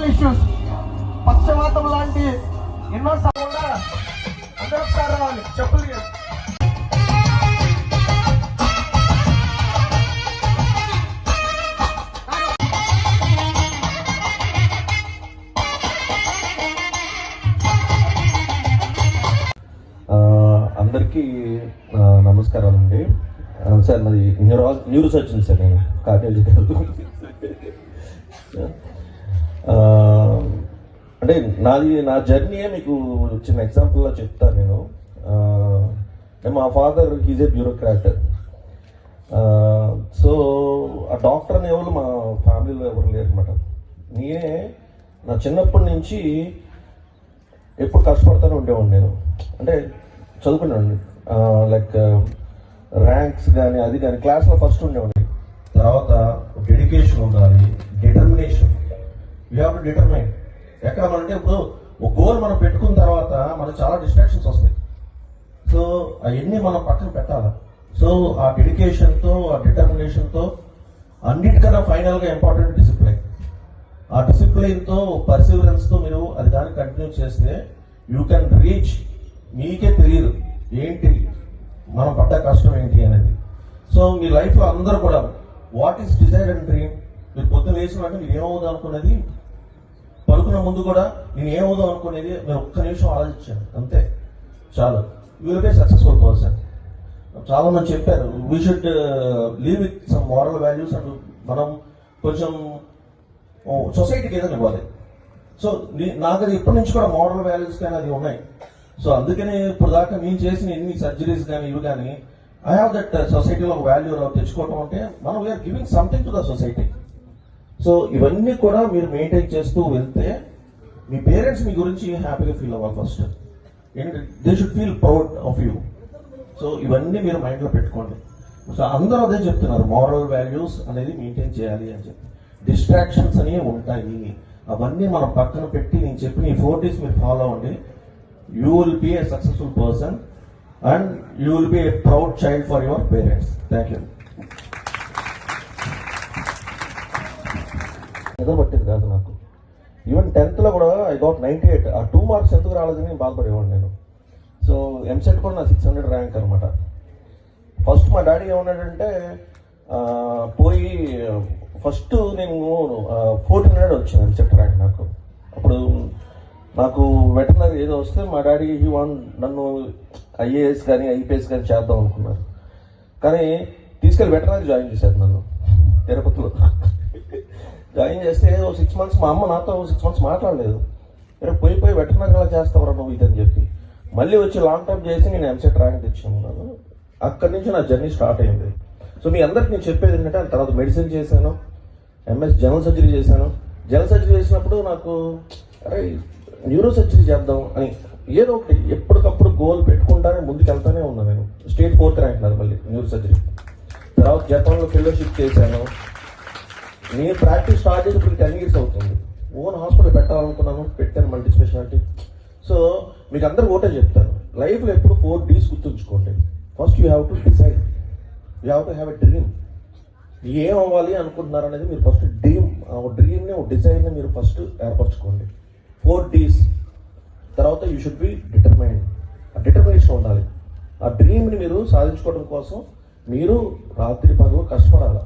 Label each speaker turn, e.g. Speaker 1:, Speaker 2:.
Speaker 1: Social issues పక్షవాతం లాంటి ఎన్నో కూడా అందరూ ఒకసారి రావాలి. చెప్పులు
Speaker 2: అందరికీ నమస్కారం అండి. సార్ నాది న్యూరో న్యూరో సర్జన్ సార్ నేను. కాకేజీ అంటే నాది నా జర్నీయే మీకు చిన్న ఎగ్జాంపుల్లో చెప్తాను నేను. అంటే మా father is a bureaucrat so ఆ డాక్టర్ అని ఎవరు మా ఫ్యామిలీలో ఎవరు లేరు అనమాట నేనే నా చిన్నప్పటి నుంచి ఎప్పుడు కష్టపడుతూనే ఉండేవాడిని నేను. అంటే చదువుకునేవాడిని. లైక్ ర్యాంక్స్ కానీ అది కానీ క్లాస్లో ఫస్ట్ ఉండేవాడిని. తర్వాత డెడికేషన్ ఉండాలి determination you have to determine ఎక్కడ అంటే ఇప్పుడు ఒక గోల్ మనం పెట్టుకున్న తర్వాత మనకు చాలా డిస్ట్రాక్షన్స్ వస్తాయి. సో అవన్నీ మనం పక్కన పెట్టాలి? సో ఆ డెడికేషన్తో ఆ డిటర్మినేషన్తో అన్నిటికన్నా ఫైనల్గా ఇంపార్టెంట్ డిసిప్లైన్ ఆ డిసిప్లిన్తో పర్సివరెన్స్తో మీరు అది దాన్ని కంటిన్యూ చేస్తే యూ కెన్ రీచ్ మీకే తెలియదు ఏంటి మనం పడ్డ కష్టం ఏంటి అనేది. సో మీ లైఫ్లో అందరూ కూడా what is desire and dream మీరు పొద్దున వేసిన అంటే మీరు ఏమవుదాం పడుకున్న ముందు కూడా నేను ఏమవుదాం అనుకునేది మీరు ఒక్క నిమిషం ఆలోచించాను. అంతే. చాలు. విల్ బే సక్సెస్ఫుల్ పర్సన్ చాలా మంది చెప్పారు we should leave with some moral values and మనం కొంచెం సొసైటీకి ఏదైనా ఇవ్వాలి. సో నా నాకు ఇప్పటి నుంచి కూడా మోడల్ వాల్యూస్ కానీ అది ఉన్నాయి. సో అందుకనే ఇప్పుడు దాకా నేను చేసిన ఎన్ని సర్జరీస్ కానీ ఇవి కానీ ఐ హావ్ దట్ సొసైటీలో ఒక వాల్యూ తెచ్చుకోవటం అంటే మనం we are giving something to the society so ఇవన్నీ కూడా మీరు మెయింటైన్ చేస్తూ వెళ్తే మీ పేరెంట్స్ మీ గురించి హ్యాపీగా ఫీల్ అవ్వాలి ఫస్ట్ ఏంటంటే they should feel proud of you so ఇవన్నీ మీరు మైండ్లో పెట్టుకోండి. సో అందరూ అదే చెప్తున్నారు మారల్ వాల్యూస్ అనేది మెయింటైన్ చేయాలి అని చెప్పి. డిస్ట్రాక్షన్స్ అనేవి ఉంటాయి. అవన్నీ మనం పక్కన పెట్టి నేను చెప్పిన ఈ ఫోర్ డేస్ మీరు ఫాలో అవ్వండి you will be a successful person and you will be a proud child for your parents thank you నిద్రపట్టేది కాదు నాకు. ఈవెన్ టెన్త్లో కూడా ఐ గాట్ నైంటీ ఎయిట్ ఆ టూ మార్క్స్ ఎందుకు రాలేదని నేను బాధపడేవాడిని నేను. సో ఎంసెట్ కూడా నా సిక్స్ హండ్రెడ్ ర్యాంక్ అనమాట ఫస్ట్ మా డాడీ ఏమన్నాడంటే పోయి ఫస్ట్ నేను ఫోర్ హండ్రెడ్ వచ్చింది ఎంసెట్ ర్యాంక్ నాకు. అప్పుడు నాకు వెటనరీ ఏదో వస్తే మా డాడీ ఈ వన్ నన్ను ఐఏఎస్ కానీ ఐపీఎస్ కానీ చేద్దాం అనుకున్నారు. కానీ తీసుకెళ్ళి వెటనరీ జాయిన్ చేశారు నన్ను. తిరుపతిలో. జాయిన్ చేస్తే ఓ సిక్స్ మంత్స్ మా అమ్మ నాతో సిక్స్ మంత్స్ మాట్లాడలేదు. రేపు పోయి పోయి వెటర్నరీ ఎలా చేస్తావరా నువ్వు ఇదని చెప్పి. మళ్ళీ వచ్చి లాంగ్ టర్మ్ చేసి నేను ఎంసెట్ ర్యాంక్ తెచ్చుకున్నాను. అక్కడి నుంచి నా జర్నీ స్టార్ట్ అయింది. సో మీ అందరికి నేను చెప్పేది ఏంటంటే తర్వాత మెడిసిన్ చేశాను ఎంఎస్ జనరల్ సర్జరీ చేశాను. జనరల్ సర్జరీ చేసినప్పుడు నాకు అరే న్యూరో సర్జరీ చేద్దాం అని ఏదో ఒకటి ఎప్పటికప్పుడు గోల్ పెట్టుకుంటానే ముందుకు వెళ్తానే ఉన్నాను నేను. స్టేట్ ఫోర్త్ ర్యాంక్ నాది మళ్ళీ న్యూరో సర్జరీ తర్వాత జపాన్లో ఫెలోషిప్ చేశాను. నేను ప్రాక్టీస్ స్టార్ట్ చేసి ఇప్పుడు టెన్ ఇయర్స్ అవుతుంది. ఓన్ హాస్పిటల్ పెట్టాలనుకున్నాను పెట్టాను మల్టీ స్పెషాలిటీ సో మీకు అందరు ఒకటే చెప్తాను లైఫ్లో ఎప్పుడు ఫోర్ డీస్ గుర్తుంచుకోండి. First you have to decide. You have to have a dream. ఏం అవ్వాలి అనుకుంటున్నారు అనేది మీరు ఫస్ట్ డ్రీమ్ ఒక డ్రీమ్ని ఒక డిజైన్ని మీరు ఫస్ట్ ఏర్పరచుకోండి. Four Ds. తర్వాత యూ షుడ్ బి డిటర్మైన్ ఆ డిటర్మినేషన్ ఉండాలి. ఆ డ్రీమ్ని మీరు సాధించుకోవడం కోసం మీరు రాత్రి పనులు కష్టపడాలి?